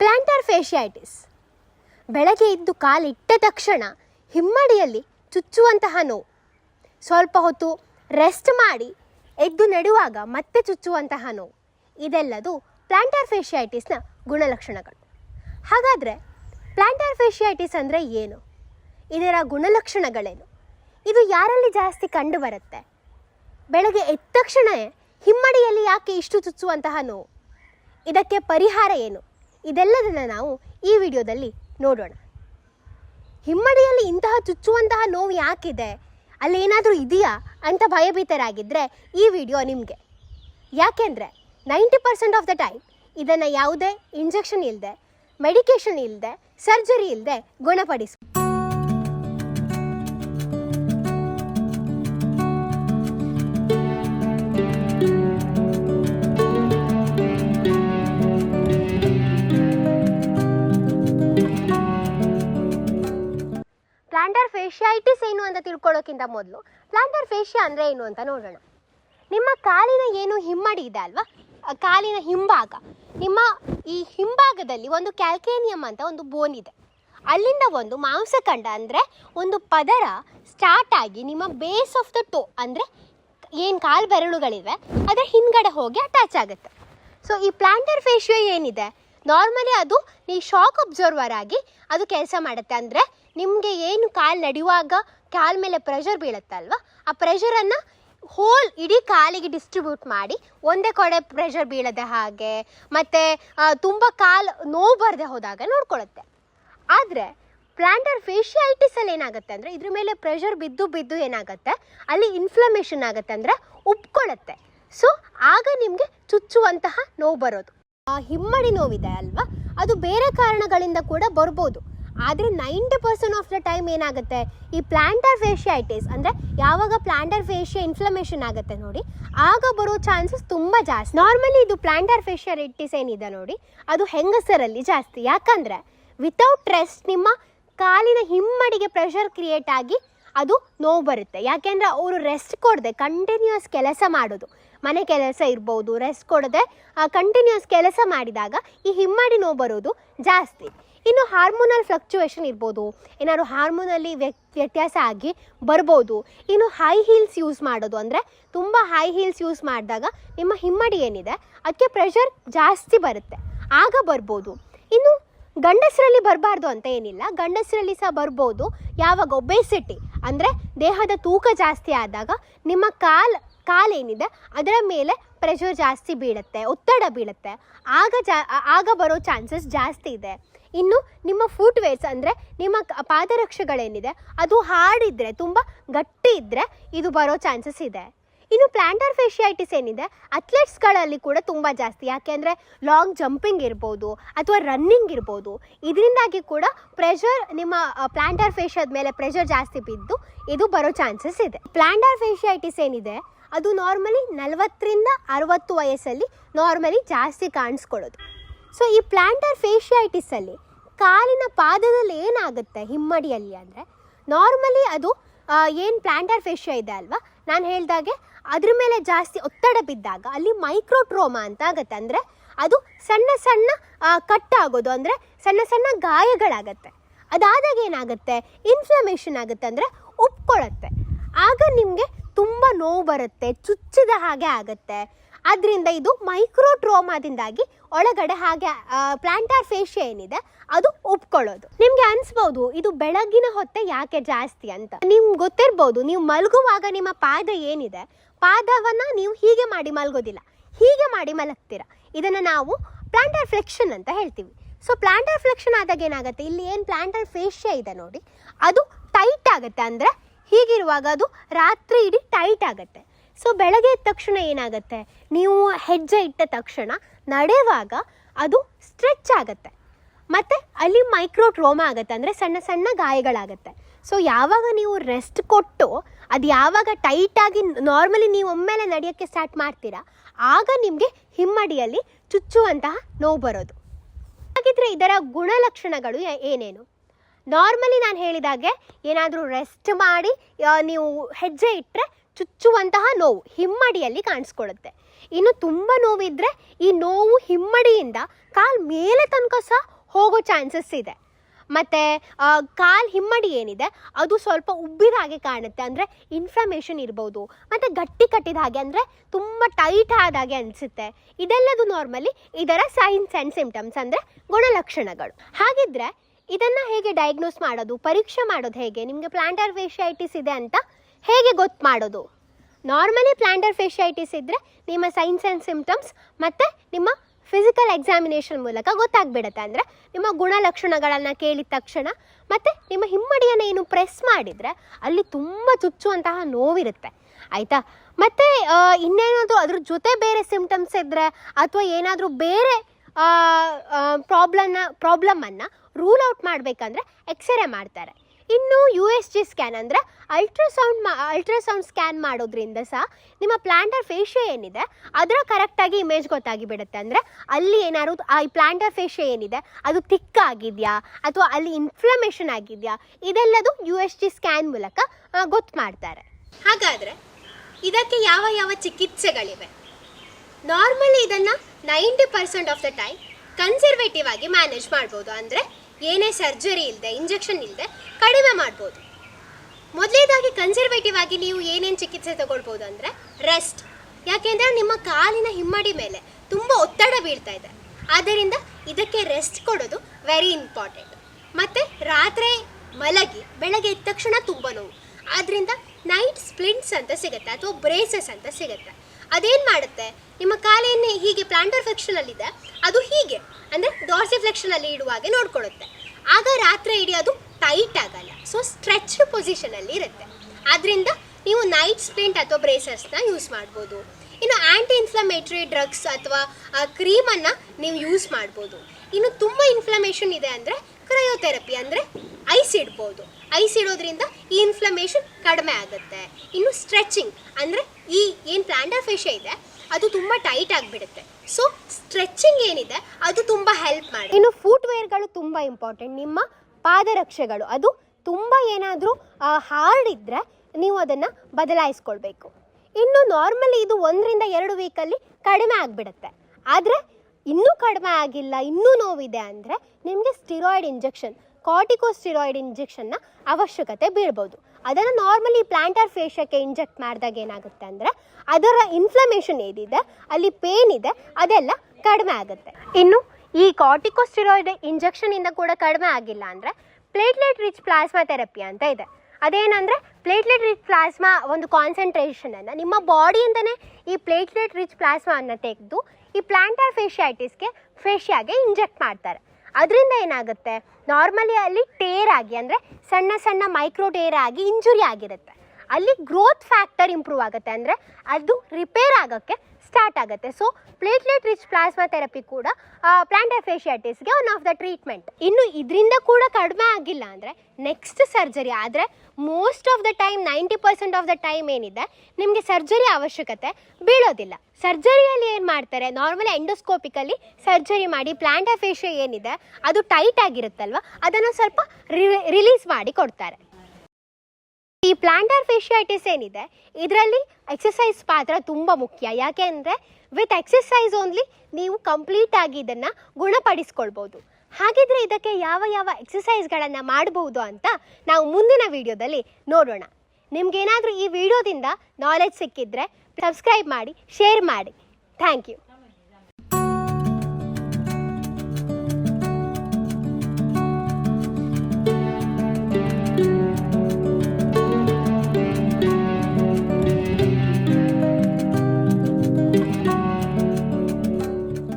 Planter ಫೇಶಿಯೈಟಿಸ್ ಬೆಳಗ್ಗೆ ಇದ್ದು ಕಾಲಿಟ್ಟ ತಕ್ಷಣ ಹಿಮ್ಮಡಿಯಲ್ಲಿ ಚುಚ್ಚುವಂತಹ ನೋವು. ಸ್ವಲ್ಪ ಹೊತ್ತು ರೆಸ್ಟ್ ಮಾಡಿ ಎದ್ದು ನೆಡುವಾಗ ಮತ್ತೆ ಚುಚ್ಚುವಂತಹ ನೋವು. ಇದೆಲ್ಲದು ಪ್ಲ್ಯಾಂಟರ್ ಫೇಶಿಯೈಟಿಸ್ನ ಗುಣಲಕ್ಷಣಗಳು. ಹಾಗಾದರೆ ಪ್ಲ್ಯಾಂಟರ್ ಫೇಶಿಯೈಟಿಸ್ ಅಂದರೆ ಏನು? ಇದರ ಗುಣಲಕ್ಷಣಗಳೇನು? ಇದು ಯಾರಲ್ಲಿ ಜಾಸ್ತಿ ಕಂಡುಬರುತ್ತೆ? ಬೆಳಗ್ಗೆ ಎದ್ದ ತಕ್ಷಣವೇ ಹಿಮ್ಮಡಿಯಲ್ಲಿ ಯಾಕೆ ಇಷ್ಟು ಚುಚ್ಚುವಂತಹ ನೋವು? ಇದಕ್ಕೆ ಪರಿಹಾರ ಏನು? ಇದೆಲ್ಲದನ್ನು ನಾವು ಈ ವಿಡಿಯೋದಲ್ಲಿ ನೋಡೋಣ. ಹಿಮ್ಮಡಿಯಲ್ಲಿ ಇಂತಹ ಚುಚ್ಚುವಂತಹ ನೋವು ಯಾಕಿದೆ? ಅಲ್ಲೇನಾದರೂ ಇದೆಯಾ ಅಂತ ಭಯಭೀತರಾಗಿದ್ದರೆ ಈ ವಿಡಿಯೋ ನಿಮಗೆ. ಯಾಕೆಂದರೆ ninety percent of the time ಇದನ್ನು ಯಾವುದೇ ಇಂಜೆಕ್ಷನ್ ಇಲ್ಲದೆ ಮೆಡಿಕೇಷನ್ ಇಲ್ಲದೆ ಸರ್ಜರಿ ಇಲ್ಲದೆ ಗುಣಪಡಿಸ ಅಂತ ಮೊದಲು ಪ್ಲಾಂಟರ್ ಫೇಶಿಯಾ ಅಂದರೆ ಏನು ಅಂತ ನೋಡೋಣ. ನಿಮ್ಮ ಕಾಲಿನ ಏನು ಹಿಮ್ಮಡಿ ಇದೆ ಅಲ್ವಾ? ಕಾಲಿನ ಹಿಂಭಾಗ. ನಿಮ್ಮ ಈ ಹಿಂಭಾಗದಲ್ಲಿ ಒಂದು ಕ್ಯಾಲ್ಕೇನಿಯಂ ಅಂತ ಒಂದು ಬೋನ್ ಇದೆ. ಅಲ್ಲಿಂದ ಒಂದು ಮಾಂಸಖಂಡ ಅಂದರೆ ಒಂದು ಪದರ ಸ್ಟಾರ್ಟ್ ಆಗಿ ನಿಮ್ಮ ಬೇಸ್ ಆಫ್ ದ ಟೋ ಅಂದರೆ ಏನು ಕಾಲು ಬೆರಳುಗಳಿವೆ, ಅದರ ಹಿಂದ್ಗಡೆ ಹೋಗಿ ಅಟ್ಯಾಚ್ ಆಗುತ್ತೆ. ಸೊ ಈ ಪ್ಲಾಂಟರ್ ಫೇಶಿಯೋ ಏನಿದೆ? ನಾರ್ಮಲಿ ಅದು ನೀವು ಶಾಕ್ ಅಬ್ಸರ್ವರ್ ಆಗಿ ಅದು ಕೆಲಸ ಮಾಡುತ್ತೆ ಅಂದರೆ ನಿಮಗೆ ಏನು ಕಾಲು ನಡೆಯುವಾಗ ಕಾಲ ಮೇಲೆ ಪ್ರೆಷರ್ ಬೀಳುತ್ತೆ ಅಲ್ವಾ? ಆ ಪ್ರೆಷರನ್ನು ಹೋಲ್ ಇಡೀ ಕಾಲಿಗೆ ಡಿಸ್ಟ್ರಿಬ್ಯೂಟ್ ಮಾಡಿ ಒಂದೇ ಕಡೆ ಪ್ರೆಷರ್ ಬೀಳದೆ ಹಾಗೆ, ಮತ್ತು ತುಂಬ ಕಾಲು ನೋವು ಬರದೆ ಹೋದಾಗ ನೋಡ್ಕೊಳ್ಳುತ್ತೆ ಆದರೆ ಪ್ಲಾಂಟರ್ ಫೇಶಿಯೈಟಿಸಲ್ಲಿ ಏನಾಗುತ್ತೆ ಅಂದರೆ, ಇದ್ರ ಮೇಲೆ ಪ್ರೆಷರ್ ಬಿದ್ದು ಬಿದ್ದು ಏನಾಗುತ್ತೆ? ಅಲ್ಲಿ ಇನ್ಫ್ಲಮೇಷನ್ ಆಗುತ್ತೆ ಅಂದರೆ ಉಪ್ಕೊಳ್ಳುತ್ತೆ ಸೊ ಆಗ ನಿಮಗೆ ಚುಚ್ಚುವಂತಹ ನೋವು ಬರೋದು. ಆ ಹಿಮ್ಮಡಿ ನೋವಿದೆ ಅಲ್ವಾ? ಅದು ಬೇರೆ ಕಾರಣಗಳಿಂದ ಕೂಡ ಬರ್ಬೋದು. ಆದರೆ ninety percent of the time ಏನಾಗುತ್ತೆ? ಈ ಪ್ಲಾಂಟರ್ ಫೇಶಿಯೈಟಿಸ್ ಅಂದರೆ ಯಾವಾಗ ಪ್ಲಾಂಟರ್ ಫೇಶಿಯ ಇನ್ಫ್ಲಮೇಷನ್ ಆಗುತ್ತೆ ನೋಡಿ, ಆಗ ಬರೋ ಚಾನ್ಸಸ್ ತುಂಬ ಜಾಸ್ತಿ. ನಾರ್ಮಲಿ ಇದು ಪ್ಲಾಂಟರ್ ಫೇಷಿಯಾರಿಟಿಸ್ ಏನಿದೆ ನೋಡಿ, ಅದು ಹೆಂಗಸರಲ್ಲಿ ಜಾಸ್ತಿ. ಯಾಕಂದರೆ ವಿತೌಟ್ ರೆಸ್ಟ್ ನಿಮ್ಮ ಕಾಲಿನ ಹಿಮ್ಮಡಿಗೆ ಪ್ರೆಷರ್ ಕ್ರಿಯೇಟ್ ಆಗಿ ಅದು ನೋವು ಬರುತ್ತೆ. ಯಾಕೆಂದರೆ ಅವರು ರೆಸ್ಟ್ ಕೊಡದೆ ಕಂಟಿನ್ಯೂಸ್ ಕೆಲಸ ಮಾಡೋದು. ಮನೆ ಕೆಲಸ ಇರ್ಬೋದು ರೆಸ್ಟ್ ಕೊಡದೆ ಕಂಟಿನ್ಯೂಸ್ ಕೆಲಸ ಮಾಡಿದಾಗ ಈ ಹಿಮ್ಮಡಿ ನೋವು ಬರೋದು ಜಾಸ್ತಿ. ಇನ್ನು ಹಾರ್ಮೋನಲ್ ಫ್ಲಕ್ಚುಯೇಷನ್ ಇರ್ಬೋದು. ಏನಾದ್ರು ಹಾರ್ಮೋನಲ್ಲಿ ವ್ಯತ್ಯಾಸ ಆಗಿ ಬರ್ಬೋದು. ಇನ್ನು ಹೈ ಹೀಲ್ಸ್ ಯೂಸ್ ಮಾಡೋದು ಅಂದರೆ ತುಂಬ ಹೈ ಹೀಲ್ಸ್ ಯೂಸ್ ಮಾಡಿದಾಗ ನಿಮ್ಮ ಹಿಮ್ಮಡಿ ಏನಿದೆ ಅದಕ್ಕೆ ಪ್ರೆಷರ್ ಜಾಸ್ತಿ ಬರುತ್ತೆ. ಆಗ ಬರ್ಬೋದು. ಇನ್ನು ಗಂಡಸರಲ್ಲಿ ಬರಬಾರ್ದು ಅಂತ ಏನಿಲ್ಲ. ಗಂಡಸರಲ್ಲಿ ಸಹ ಬರ್ಬೋದು. ಯಾವಾಗ ಒಬೆಸಿಟಿ ಅಂದರೆ ದೇಹದ ತೂಕ ಜಾಸ್ತಿ ಆದಾಗ ನಿಮ್ಮ ಕಾಲ್ ಕಾಲೇನಿದೆ ಅದರ ಮೇಲೆ ಪ್ರೆಷರ್ ಜಾಸ್ತಿ ಬೀಳುತ್ತೆ, ಒತ್ತಡ ಬೀಳುತ್ತೆ. ಆಗ ಜಾ, ಆಗ ಬರೋ ಚಾನ್ಸಸ್ ಜಾಸ್ತಿ ಇದೆ. ಇನ್ನು ನಿಮ್ಮ ಫೂಟ್ವೇರ್ಸ್ ಅಂದರೆ ನಿಮ್ಮ ಪಾದರಕ್ಷೆಗಳೇನಿದೆ, ಅದು ಹಾರ್ಡಿದ್ರೆ ತುಂಬ ಗಟ್ಟಿ ಇದ್ದರೆ ಇದು ಬರೋ ಚಾನ್ಸಸ್ ಇದೆ. ಇನ್ನು ಪ್ಲ್ಯಾಂಟರ್ ಫೇಶಿಯೈಟಿಸ್ ಏನಿದೆ ಅಥ್ಲೆಟ್ಸ್ಗಳಲ್ಲಿ ಕೂಡ ತುಂಬ ಜಾಸ್ತಿ. ಯಾಕೆಂದರೆ ಲಾಂಗ್ ಜಂಪಿಂಗ್ ಇರ್ಬೋದು ಅಥವಾ ರನ್ನಿಂಗ್ ಇರ್ಬೋದು. ಇದರಿಂದಾಗಿ ಕೂಡ ಪ್ರೆಷರ್ ನಿಮ್ಮ ಪ್ಲ್ಯಾಂಟರ್ ಫೇಶಿಯಾದ ಮೇಲೆ ಪ್ರೆಷರ್ ಜಾಸ್ತಿ ಬಿದ್ದು ಇದು ಬರೋ ಚಾನ್ಸಸ್ ಇದೆ. ಪ್ಲಾಂಟರ್ ಫೇಶಿಯೈಟಿಸ್ ಏನಿದೆ, ಅದು ನಾರ್ಮಲಿ ನಲವತ್ತರಿಂದ ಅರವತ್ತು ವಯಸ್ಸಲ್ಲಿ ನಾರ್ಮಲಿ ಜಾಸ್ತಿ ಕಾಣಿಸ್ಕೊಳ್ಳೋದು. ಸೊ ಈ ಪ್ಲಾಂಟರ್ ಫೇಶಿಯೈಟಿಸಲ್ಲಿ ಕಾಲಿನ ಪಾದದಲ್ಲಿ ಏನಾಗುತ್ತೆ ಹಿಮ್ಮಡಿಯಲ್ಲಿ ಅಂದರೆ ನಾರ್ಮಲಿ ಅದು ಏನು ಪ್ಲಾಂಟರ್ ಫೇಶಿಯಾ ಇದೆ ಅಲ್ವಾ? ನಾನು ಹೇಳಿದಾಗೆ ಅದ್ರ ಮೇಲೆ ಜಾಸ್ತಿ ಒತ್ತಡ ಬಿದ್ದಾಗ, ಅಲ್ಲಿ ಮೈಕ್ರೋಟ್ರೋಮಾ ಅಂತ ಆಗುತ್ತೆ ಅಂದರೆ, ಅದು ಸಣ್ಣ ಸಣ್ಣ ಕಟ್ ಆಗೋದು ಅಂದರೆ ಸಣ್ಣ ಸಣ್ಣ ಗಾಯಗಳಾಗತ್ತೆ. ಅದಾದಾಗ ಏನಾಗುತ್ತೆ? ಇನ್ಫ್ಲಮೇಷನ್ ಆಗುತ್ತೆ ಅಂದರೆ ಉಪ್ಕೊಳ್ಳುತ್ತೆ ಆಗ ನಿಮಗೆ ತುಂಬ ನೋವು ಬರುತ್ತೆ, ಚುಚ್ಚಿದ ಹಾಗೆ ಆಗುತ್ತೆ. ಅದರಿಂದ ಇದು ಮೈಕ್ರೋಟ್ರೋಮಾದಿಂದಾಗಿ ಒಳಗಡೆ ಹಾಗೆ ಪ್ಲಾಂಟಾರ್ ಫೇಶಿಯಾ ಏನಿದೆ, ಅದು ಒಪ್ಕೊಳ್ಳೋದು. ನಿಮಗೆ ಅನ್ಸ್ಬೋದು, ಇದು ಬೆಳಗಿನ ಹೊತ್ತೆ ಯಾಕೆ ಜಾಸ್ತಿ ಅಂತ? ನಿಮ್ಗೆ ಗೊತ್ತಿರ್ಬೋದು, ನೀವು ಮಲಗುವಾಗ ನಿಮ್ಮ ಪಾದ ಏನಿದೆ, ಪಾದವನ್ನು ನೀವು ಹೀಗೆ ಮಾಡಿ ಮಲಗೋದಿಲ್ಲ. ಹೀಗೆ ಮಾಡಿ ಮಲಗ್ತೀರ. ಇದನ್ನು ನಾವು ಪ್ಲಾಂಟರ್ ಫ್ಲೆಕ್ಷನ್ ಅಂತ ಹೇಳ್ತೀವಿ. ಸೊ ಪ್ಲಾಂಟರ್ ಫ್ಲೆಕ್ಷನ್ ಆದಾಗ ಏನಾಗುತ್ತೆ? ಇಲ್ಲಿ ಏನು ಪ್ಲಾಂಟರ್ ಫೇಶಿಯ ಇದೆ ನೋಡಿ, ಅದು ಟೈಟ್ ಆಗುತ್ತೆ. ಅಂದರೆ ಹೀಗಿರುವಾಗ ಅದು ರಾತ್ರಿ ಇಡೀ ಟೈಟ್ ಆಗುತ್ತೆ. ಸೊ ಬೆಳಗ್ಗೆ ಎದ್ದ ತಕ್ಷಣ ಏನಾಗುತ್ತೆ? ನೀವು ಹೆಜ್ಜೆ ಇಟ್ಟ ತಕ್ಷಣ ನಡೆಯುವಾಗ ಅದು ಸ್ಟ್ರೆಚ್ ಆಗುತ್ತೆ. ಮತ್ತು ಅಲ್ಲಿ ಮೈಕ್ರೋ ಟ್ರೋಮಾ ಆಗುತ್ತೆ, ಅಂದರೆ ಸಣ್ಣ ಸಣ್ಣ ಗಾಯಗಳಾಗುತ್ತೆ. ಸೊ ಯಾವಾಗ ನೀವು ರೆಸ್ಟ್ ಕೊಟ್ಟು, ಅದು ಯಾವಾಗ ಟೈಟಾಗಿ ನಾರ್ಮಲಿ ನೀವು ಒಮ್ಮೆಲೆ ನಡೆಯೋಕ್ಕೆ ಸ್ಟಾರ್ಟ್ ಮಾಡ್ತೀರಾ, ಆಗ ನಿಮಗೆ ಹಿಮ್ಮಡಿಯಲ್ಲಿ ಚುಚ್ಚುವಂತಹ ನೋವು ಬರೋದು. ಹಾಗಿದ್ರೆ ಇದರ ಗುಣಲಕ್ಷಣಗಳು ಏನೇನು? ನಾರ್ಮಲಿ ನಾನು ಹೇಳಿದಾಗೆ ಏನಾದರೂ ರೆಸ್ಟ್ ಮಾಡಿ ನೀವು ಹೆಜ್ಜೆ ಇಟ್ಟರೆ ಚುಚ್ಚುವಂತಹ ನೋವು ಹಿಮ್ಮಡಿಯಲ್ಲಿ ಕಾಣಿಸ್ಕೊಳ್ಳುತ್ತೆ. ಇನ್ನು ತುಂಬ ನೋವಿದ್ರೆ ಈ ನೋವು ಹಿಮ್ಮಡಿಯಿಂದ ಕಾಲು ಮೇಲೆ ತನಕ ಸಹ ಹೋಗೋ ಚಾನ್ಸಸ್ ಇದೆ. ಮತ್ತು ಕಾಲು ಹಿಮ್ಮಡಿ ಏನಿದೆ, ಅದು ಸ್ವಲ್ಪ ಉಬ್ಬಿದ ಹಾಗೆ ಕಾಣುತ್ತೆ ಅಂದರೆ ಇನ್ಫ್ಲಮೇಷನ್ ಇರ್ಬೋದು. ಮತ್ತು ಗಟ್ಟಿ ಕಟ್ಟಿದ ಹಾಗೆ ಅಂದರೆ ತುಂಬ ಟೈಟ್ ಆದ ಹಾಗೆ ಅನಿಸುತ್ತೆ. ಇದೆಲ್ಲದು ನಾರ್ಮಲಿ ಇದರ ಸೈನ್ಸ್ ಆ್ಯಂಡ್ ಸಿಂಪ್ಟಮ್ಸ್ ಅಂದರೆ ಗುಣಲಕ್ಷಣಗಳು. ಹಾಗಿದ್ರೆ ಇದನ್ನು ಹೇಗೆ ಡಯಾಗ್ನೋಸ್ ಮಾಡೋದು, ಪರೀಕ್ಷೆ ಮಾಡೋದು ಹೇಗೆ, ನಿಮಗೆ ಪ್ಲಾಂಟರ್ ಫೇಶಿಯೈಟಿಸ್ ಇದೆ ಅಂತ ಹೇಗೆ ಗೊತ್ತು ಮಾಡೋದು? ನಾರ್ಮಲಿ ಪ್ಲಾಂಟರ್ ಫೇಶಿಯೈಟಿಸ್ ಇದ್ದರೆ ನಿಮ್ಮ ಸೈನ್ಸ್ ಆ್ಯಂಡ್ ಸಿಂಪ್ಟಮ್ಸ್ ಮತ್ತು ನಿಮ್ಮ ಫಿಸಿಕಲ್ ಎಕ್ಸಾಮಿನೇಷನ್ ಮೂಲಕ ಗೊತ್ತಾಗ್ಬಿಡುತ್ತೆ. ಅಂದರೆ ನಿಮ್ಮ ಗುಣಲಕ್ಷಣಗಳನ್ನು ಕೇಳಿದ ತಕ್ಷಣ ಮತ್ತು ನಿಮ್ಮ ಹಿಮ್ಮಡಿಯನ್ನು ಏನು ಪ್ರೆಸ್ ಮಾಡಿದರೆ ಅಲ್ಲಿ ತುಂಬ ಚುಚ್ಚುವಂತಹ ನೋವಿರುತ್ತೆ. ಆಯಿತಾ? ಮತ್ತು ಇನ್ನೇನಾದರೂ ಅದ್ರ ಜೊತೆ ಬೇರೆ ಸಿಮ್ಟಮ್ಸ್ ಇದ್ದರೆ ಅಥವಾ ಏನಾದರೂ ಬೇರೆ ಪ್ರಾಬ್ಲಮ್ನ ಪ್ರಾಬ್ಲಮನ್ನು ರೂಲ್ ಔಟ್ ಮಾಡಬೇಕಂದ್ರೆ ಎಕ್ಸ್ರೇ ಮಾಡ್ತಾರೆ. ಇನ್ನು ಯು ಎಸ್ ಜಿ ಸ್ಕ್ಯಾನ್ ಅಂದರೆ ಅಲ್ಟ್ರಾಸೌಂಡ್ ಮಾ ಅಲ್ಟ್ರಾಸೌಂಡ್ ಸ್ಕ್ಯಾನ್ ಮಾಡೋದ್ರಿಂದ ಸಹ ನಿಮ್ಮ ಪ್ಲ್ಯಾಂಟರ್ ಫೇಶಿಯ ಏನಿದೆ, ಅದರ ಕರೆಕ್ಟಾಗಿ ಇಮೇಜ್ ಗೊತ್ತಾಗಿ ಬಿಡುತ್ತೆ ಅಂದರೆ ಅಲ್ಲಿ ಏನಾದ್ರು ಆ ಪ್ಲ್ಯಾಂಟರ್ ಫೇಶಿಯ ಏನಿದೆ, ಅದು ಥಿಕ್ ಆಗಿದೆಯಾ, ಅಥವಾ ಅಲ್ಲಿ ಇನ್ಫ್ಲಮೇಷನ್ ಆಗಿದೆಯಾ, ಇದೆಲ್ಲದು ಯು ಎಸ್ ಜಿ ಸ್ಕ್ಯಾನ್ ಮೂಲಕ ಗೊತ್ತು ಮಾಡ್ತಾರೆ. ಹಾಗಾದರೆ ಇದಕ್ಕೆ ಯಾವ ಯಾವ ಚಿಕಿತ್ಸೆಗಳಿವೆ? ನಾರ್ಮಲಿ ಇದನ್ನು ninety percent of the time conservative ಆಗಿ ಮ್ಯಾನೇಜ್ ಮಾಡ್ಬೋದು. ಅಂದರೆ ಏನೇ ಸರ್ಜರಿ ಇಲ್ಲದೆ ಇಂಜೆಕ್ಷನ್ ಇಲ್ಲದೆ ಕಡಿಮೆ ಮಾಡ್ಬೋದು. ಮೊದಲೇದಾಗಿ ಕನ್ಸರ್ವೇಟಿವ್ ಆಗಿ ನೀವು ಏನೇನು ಚಿಕಿತ್ಸೆ ತಗೊಳ್ಬೋದು ಅಂದರೆ ರೆಸ್ಟ್ ಯಾಕೆಂದರೆ ನಿಮ್ಮ ಕಾಲಿನ ಹಿಮ್ಮಡಿ ಮೇಲೆ ತುಂಬ ಒತ್ತಡ ಬೀಳ್ತಾ ಇದೆ. ಆದ್ದರಿಂದ ಇದಕ್ಕೆ ರೆಸ್ಟ್ ಕೊಡೋದು ವೆರಿ ಇಂಪಾರ್ಟೆಂಟ್ ಮತ್ತು ರಾತ್ರಿ ಮಲಗಿ ಬೆಳಗ್ಗೆ ಎದ್ದ ತಕ್ಷಣ ತುಂಬ ನೋವು. ಆದ್ದರಿಂದ ನೈಟ್ ಸ್ಪ್ಲಿಂಟ್ಸ್ ಅಂತ ಸಿಗುತ್ತೆ, ಅಥವಾ ಬ್ರೇಸಸ್ ಅಂತ ಸಿಗುತ್ತೆ. ಅದೇನು ಮಾಡುತ್ತೆ? ನಿಮ್ಮ ಕಾಲೇನು ಹೀಗೆ ಪ್ಲಾಂಟರ್ ಫ್ಲೆಕ್ಷನಲ್ಲಿದೆ ಅದು ಹೀಗೆ, ಅಂದರೆ ಡಾರ್ಸಿಫ್ಲೆಕ್ಷನಲ್ಲಿ ಇಡುವಾಗೆ ನೋಡ್ಕೊಳ್ಳುತ್ತೆ. ಆಗ ರಾತ್ರಿ ಇಡೀ ಅದು ಟೈಟ್ ಆಗಲ್ಲ ಸೊ ಸ್ಟ್ರೆಚ್ ಪೊಸಿಷನಲ್ಲಿ ಇರುತ್ತೆ. ಆದ್ದರಿಂದ ನೀವು ನೈಟ್ ಸ್ಪ್ಲಿಂಟ್ ಅಥವಾ ಬ್ರೇಸರ್ಸ್ನ ಯೂಸ್ ಮಾಡ್ಬೋದು. ಇನ್ನು ಆ್ಯಂಟಿ ಇನ್ಫ್ಲಮೇಟ್ರಿ ಡ್ರಗ್ಸ್ ಅಥವಾ ಕ್ರೀಮನ್ನು ನೀವು ಯೂಸ್ ಮಾಡ್ಬೋದು. ಇನ್ನು ತುಂಬ ಇನ್ಫ್ಲಮೇಷನ್ ಇದೆ ಅಂದರೆ ಕ್ರಯೋಥೆರಪಿ ಅಂದರೆ ಐಸ್ ಇಡ್ಬೋದು. ಐಸ್ ಇಡೋದ್ರಿಂದ ಈ ಇನ್ಫ್ಲಮೇಷನ್ ಕಡಿಮೆ ಆಗುತ್ತೆ. ಇನ್ನು ಸ್ಟ್ರೆಚಿಂಗ್ ಅಂದರೆ ಈ ಏನು ಫೇಶಿಯ ಇದೆ, ಅದು ತುಂಬ ಟೈಟ್ ಆಗಿಬಿಡುತ್ತೆ. ಸೊ ಸ್ಟ್ರೆಚಿಂಗ್ ಏನಿದೆ, ಅದು ತುಂಬ ಹೆಲ್ಪ್ ಮಾಡಿ ಇನ್ನು ಫುಟ್ವೇರ್ಗಳು ತುಂಬ ಇಂಪಾರ್ಟೆಂಟ್ ನಿಮ್ಮ ಪಾದರಕ್ಷೆಗಳು, ಅದು ತುಂಬ ಏನಾದರೂ ಹಾರ್ಡ್ ಇದ್ದರೆ ನೀವು ಅದನ್ನು ಬದಲಾಯಿಸ್ಕೊಳ್ಬೇಕು. ಇನ್ನು ನಾರ್ಮಲಿ ಇದು ಒಂದರಿಂದ ಎರಡು ವೀಕಲ್ಲಿ ಕಡಿಮೆ ಆಗಿಬಿಡುತ್ತೆ. ಆದರೆ, ಇನ್ನೂ ಕಡಿಮೆ ಆಗಿಲ್ಲ, ಇನ್ನೂ ನೋವಿದೆ ಅಂದರೆ ನಿಮಗೆ ಸ್ಟಿರಾಯ್ಡ್ ಇಂಜೆಕ್ಷನ್ ಕಾರ್ಟಿಕೋಸ್ಟಿರಾಯ್ಡ್ ಇಂಜೆಕ್ಷನ್ನ ಅವಶ್ಯಕತೆ ಬೀಳ್ಬೋದು. ಅದನ್ನು ನಾರ್ಮಲಿ ಪ್ಲಾಂಟರ್ ಫೇಶಕ್ಕೆ ಇಂಜೆಕ್ಟ್ ಮಾಡಿದಾಗ ಏನಾಗುತ್ತೆ ಅಂದರೆ, ಅದರ ಇನ್ಫ್ಲಮೇಷನ್ ಏನಿದೆ, ಅಲ್ಲಿ ಪೇನ್ ಇದೆ, ಅದೆಲ್ಲ ಕಡಿಮೆ ಆಗುತ್ತೆ. ಇನ್ನು ಈ ಕಾರ್ಟಿಕೋಸ್ಟಿರಾಯ್ಡ್ ಇಂಜೆಕ್ಷನಿಂದ ಕೂಡ ಕಡಿಮೆ ಆಗಿಲ್ಲ ಅಂದರೆ ಪ್ಲೇಟ್ಲೆಟ್ ರಿಚ್ ಪ್ಲಾಸ್ಮಾ ಥೆರಪಿ ಅಂತ ಇದೆ. ಅದೇನಂದರೆ ಪ್ಲೇಟ್ಲೆಟ್ ರಿಚ್ ಪ್ಲಾಸ್ಮಾ ಒಂದು ಕಾನ್ಸಂಟ್ರೇಷನನ್ನು ನಿಮ್ಮ ಬಾಡಿಯಿಂದನೇ ಈ ಪ್ಲೇಟ್ಲೆಟ್ ರಿಚ್ ಪ್ಲಾಸ್ಮಾವನ್ನು ತೆಗೆದು, ಈ ಪ್ಲಾಂಟರ್ ಫೇಶಿಯೈಟಿಸ್ಗೆ ಫೇಶಿಯಾಗೆ ಇಂಜೆಕ್ಟ್ ಮಾಡ್ತಾರೆ. ಅದರಿಂದ ಏನಾಗುತ್ತೆ? ನಾರ್ಮಲಿ ಅಲ್ಲಿ ಟೇರ್ ಆಗಿ ಅಂದರೆ ಸಣ್ಣ ಸಣ್ಣ ಮೈಕ್ರೋ ಟೇರ್ ಆಗಿ ಇಂಜುರಿ ಆಗಿರುತ್ತೆ. ಅಲ್ಲಿ ಗ್ರೋತ್ ಫ್ಯಾಕ್ಟರ್ ಇಂಪ್ರೂವ್ ಆಗುತ್ತೆ ಅಂದರೆ ಅದು ರಿಪೇರ್ ಆಗೋಕ್ಕೆ ಸ್ಟಾರ್ಟ್ ಆಗುತ್ತೆ. So platelet rich plasma therapy ಕೂಡ ಪ್ಲಾಂಟ್ ಎಫೇಷಿಯಾಟಿಸ್ಗೆ ಒನ್ ಆಫ್ ದ ಟ್ರೀಟ್ಮೆಂಟ್ ಇನ್ನು ಇದರಿಂದ ಕೂಡ ಕಡಿಮೆ ಆಗಿಲ್ಲ ಅಂದರೆ ನೆಕ್ಸ್ಟ್ ಸರ್ಜರಿ ಆದರೆ most of the time ninety percent of the time ಏನಿದೆ, ನಿಮಗೆ ಸರ್ಜರಿ ಅವಶ್ಯಕತೆ ಬೀಳೋದಿಲ್ಲ. ಸರ್ಜರಿಯಲ್ಲಿ ಏನು ಮಾಡ್ತಾರೆ ನಾರ್ಮಲಿ ಎಂಡೋಸ್ಕೋಪಿಕಲ್ಲಿ ಸರ್ಜರಿ ಮಾಡಿ ಪ್ಲಾಂಟ್ ಎಫೇಷಿಯಾ ಏನಿದೆ, ಅದು ಟೈಟ್ ಆಗಿರುತ್ತಲ್ವ, ಅದನ್ನು ಸ್ವಲ್ಪ ರಿಲೀಸ್ ಮಾಡಿ ಕೊಡ್ತಾರೆ. ಈ ಪ್ಲಾಂಟರ್ ಫೇಶಿಯೈಟಿಸ್ ಏನಿದೆ, ಇದರಲ್ಲಿ ಎಕ್ಸಸೈಸ್ ಪಾತ್ರ ತುಂಬ ಮುಖ್ಯ. ಯಾಕೆ ಅಂದರೆ ವಿತ್ ಎಕ್ಸಸೈಸ್ ಓನ್ಲಿ ನೀವು ಕಂಪ್ಲೀಟ್ ಆಗಿ ಇದನ್ನು ಗುಣಪಡಿಸ್ಕೊಳ್ಬೋದು. ಹಾಗಿದ್ರೆ ಇದಕ್ಕೆ ಯಾವ ಯಾವ ಎಕ್ಸಸೈಸ್ಗಳನ್ನು ಮಾಡಬಹುದು ಅಂತ ನಾವು ಮುಂದಿನ ವಿಡಿಯೋದಲ್ಲಿ ನೋಡೋಣ. ನಿಮಗೇನಾದರೂ ಈ ವಿಡಿಯೋದಿಂದ ನಾಲೆಜ್ ಸಿಕ್ಕಿದ್ರೆ ಸಬ್ಸ್ಕ್ರೈಬ್ ಮಾಡಿ ಶೇರ್ ಮಾಡಿ. Thank you